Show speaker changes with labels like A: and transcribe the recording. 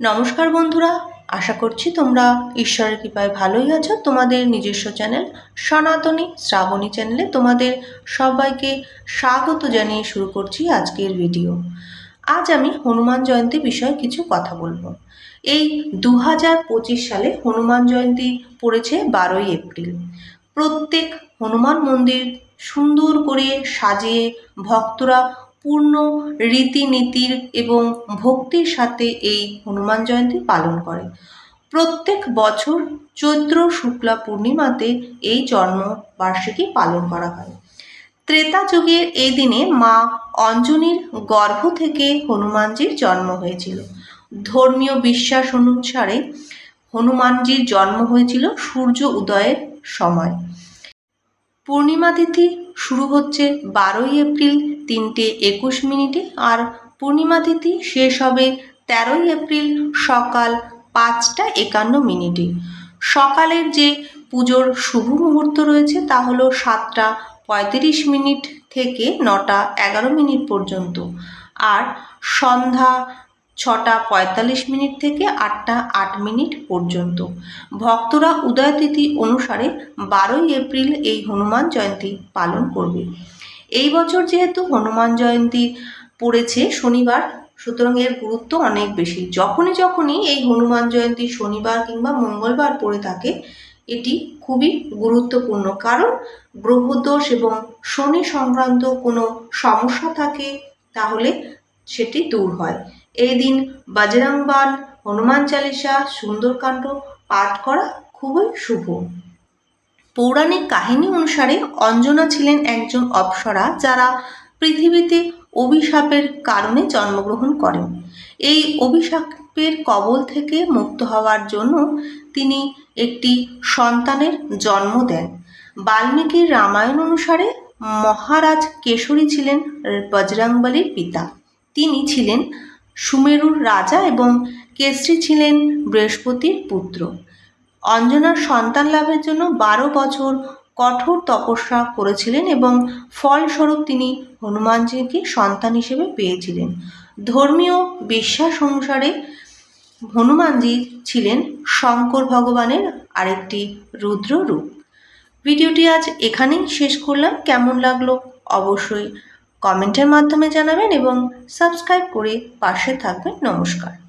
A: নমস্কার বন্ধুরা, আশা করছি তোমরা ঈশ্বরের কৃপায় ভালোই আছো। তোমাদের নিজস্ব চ্যানেল সনাতনী শ্রাবণী চ্যানেলে তোমাদের সবাইকে স্বাগত জানিয়ে শুরু করছি আজকের ভিডিও। আজ আমি হনুমান জয়ন্তী বিষয়ে কিছু কথা বলব। এই দু হাজার পঁচিশ সালে হনুমান জয়ন্তী পড়েছে বারোই এপ্রিল। প্রত্যেক হনুমান মন্দির সুন্দর করে সাজিয়ে ভক্তরা পূর্ণ রীতিনীতির এবং ভক্তির সাথে এই হনুমান জয়ন্তী পালন করে। প্রত্যেক বছর চৈত্র শুক্লা পূর্ণিমাতে এই জন্মবার্ষিকী পালন করা হয়। ত্রেতা যুগের এই দিনে মা অঞ্জনীর গর্ভ থেকে হনুমানজির জন্ম হয়েছিল। ধর্মীয় বিশ্বাস অনুসারে হনুমানজির জন্ম হয়েছিল সূর্য উদয়ের সময়। পূর্ণিমা তিথি শুরু হচ্ছে বারোই এপ্রিল তিনটে একুশ মিনিটে আর পূর্ণিমা তিথি শেষ হবে তেরোই এপ্রিল সকাল পাঁচটা একান্ন মিনিটে। সকালের যে পুজোর শুভ মুহূর্ত রয়েছে তা হলো সাতটা পঁয়ত্রিশ মিনিট থেকে নটা এগারো মিনিট পর্যন্ত। আর সন্ধ্যা ছটা পঁয়তাল্লিশ মিনিট থেকে আটটা আট মিনিট পর্যন্ত। ভক্তরা উদয়তিথি অনুসারে বারোই এপ্রিল এই হনুমান জয়ন্তী পালন করবে। এই বছর যেহেতু হনুমান জয়ন্তী পড়েছে শনিবার, সুতরাং এর গুরুত্ব অনেক বেশি। যখনই যখনই এই হনুমান জয়ন্তী শনিবার কিংবা মঙ্গলবার পড়ে থাকে, এটি খুবই গুরুত্বপূর্ণ। কারণ গ্রহদোষ এবং শনি সংক্রান্ত কোনো সমস্যা থাকে, তাহলে সেটি দূর হয়। এই দিন বজরংবান হনুমান চালিসা, সুন্দরকাণ্ড পাঠ করা খুবই শুভ। পৌরাণিক কাহিনী অনুসারে অঞ্জনা ছিলেন একজন অপ্সরা যারা পৃথিবীতে অভিশাপের কারণে জন্মগ্রহণ করেন। এই অভিশাপের কবল থেকে মুক্ত হওয়ার জন্য তিনি একটি সন্তানের জন্ম দেন। বাল্মীকির রামায়ণ অনুসারে মহারাজ কেশরী ছিলেন বজরংবলীর পিতা। তিনি ছিলেন সুমেরুর রাজা এবং কেশরী ছিলেন বৃহস্পতির পুত্র। অঞ্জনার সন্তান লাভের জন্য বারো বছর কঠোর তপস্যা করেছিলেন এবং ফলস্বরূপ তিনি হনুমানজিকে সন্তান হিসেবে পেয়েছিলেন। ধর্মীয় বিশ্বাস অনুসারে হনুমানজি ছিলেন শঙ্কর ভগবানের আরেকটি রুদ্র রূপ ভিডিওটি আজ এখানেই শেষ করলাম। কেমন লাগল অবশ্যই কমেন্টের মাধ্যমে জানাবেন এবং সাবস্ক্রাইব করে পাশে থাকবেন। নমস্কার।